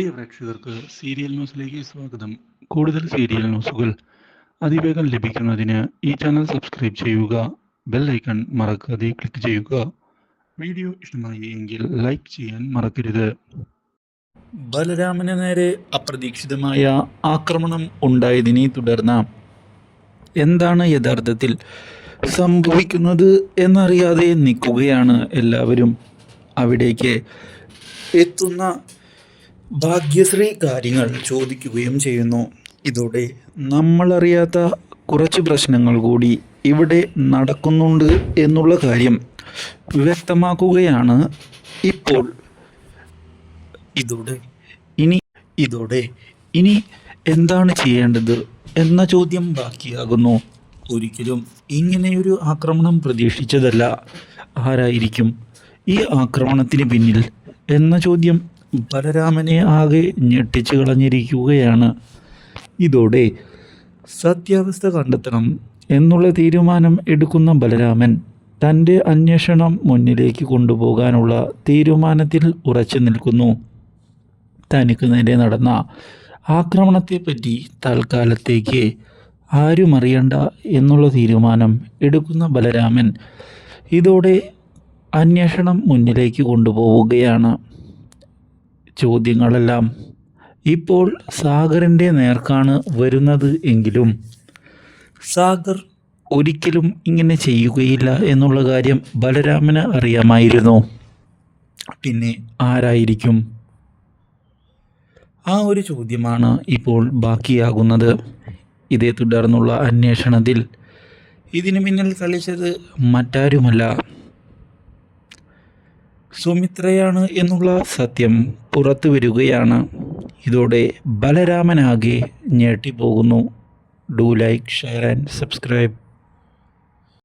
പ്രിയ പ്രേക്ഷകർക്ക് സീരിയൽ ന്യൂസിലേക്ക് സ്വാഗതം. കൂടുതൽ സീരിയൽ ന്യൂസുകൾ അതിവേഗം ലഭിക്കുന്നതിന് ഈ ചാനൽ സബ്സ്ക്രൈബ് ചെയ്യുക ബെൽ ഐക്കൺ മറക്കാതെ ക്ലിക്ക് ചെയ്യുക. വീഡിയോ ഇഷ്ടമായി എങ്കിൽ ലൈക്ക് ചെയ്യാൻ മറക്കരുത്. ബലരാമന് നേരെ അപ്രതീക്ഷിതമായ ആക്രമണം ഉണ്ടായതിനെ തുടർന്ന് എന്താണ് യഥാർത്ഥത്തിൽ സംഭവിക്കുന്നത് എന്നറിയാതെ നിൽക്കുകയാണ് എല്ലാവരും. അവിടേക്ക് എത്തുന്ന ഭാഗ്യശ്രീ കാര്യങ്ങൾ ചോദിക്കുകയും ചെയ്യുന്നു. ഇതോടെ നമ്മളറിയാത്ത കുറച്ച് പ്രശ്നങ്ങൾ കൂടി ഇവിടെ നടക്കുന്നുണ്ട് എന്നുള്ള കാര്യം വ്യക്തമാക്കുകയാണ് ഇപ്പോൾ. ഇതോടെ ഇനി ഇതോടെ ഇനി എന്താണ് ചെയ്യേണ്ടത് എന്ന ചോദ്യം ബാക്കിയാകുന്നു. ഒരിക്കലും ഇങ്ങനെയൊരു ആക്രമണം പ്രതീക്ഷിച്ചതല്ല. ആരായിരിക്കും ഈ ആക്രമണത്തിന് പിന്നിൽ എന്ന ചോദ്യം ബലരാമനെ ആകെ ഞെട്ടിച്ചു കളഞ്ഞിരിക്കുകയാണ്. ഇതോടെ സത്യാവസ്ഥ കണ്ടെത്തണം എന്നുള്ള തീരുമാനം എടുക്കുന്ന ബലരാമൻ തന്റെ അന്വേഷണം മുന്നിലേക്ക് കൊണ്ടുപോകാനുള്ള തീരുമാനത്തിൽ ഉറച്ചു നിൽക്കുന്നു. തനിക്ക് നേരെ നടന്ന ആക്രമണത്തെപ്പറ്റി തൽക്കാലത്തേക്ക് ആരും അറിയണ്ട എന്നുള്ള തീരുമാനം എടുക്കുന്ന ബലരാമൻ ഇതോടെ അന്വേഷണം മുന്നിലേക്ക് കൊണ്ടുപോവുകയാണ്. ചോദ്യങ്ങളെല്ലാം ഇപ്പോൾ സാഗറിന്റെ നേർക്കാണ് വരുന്നത് എങ്കിലും സാഗർ ഒരിക്കലും ഇങ്ങനെ ചെയ്യുകയില്ല എന്നുള്ള കാര്യം ബലരാമന് അറിയാമായിരുന്നു. പിന്നെ ആരായിരിക്കും? ആ ഒരു ചോദ്യമാണ് ഇപ്പോൾ ബാക്കിയാകുന്നത്. ഇതേ തുടർന്നുള്ള അന്വേഷണത്തിൽ ഇതിനു പിന്നിൽ കളിച്ചത് മറ്റാരുമല്ല. സുമിത്രയാണ് എന്നുള്ള സത്യം പുറത്തു വരികയാണ്. ഇതോടെ ബലരാമനാകെ ഞെട്ടിപ്പോകുന്നു. Do like share and subscribe.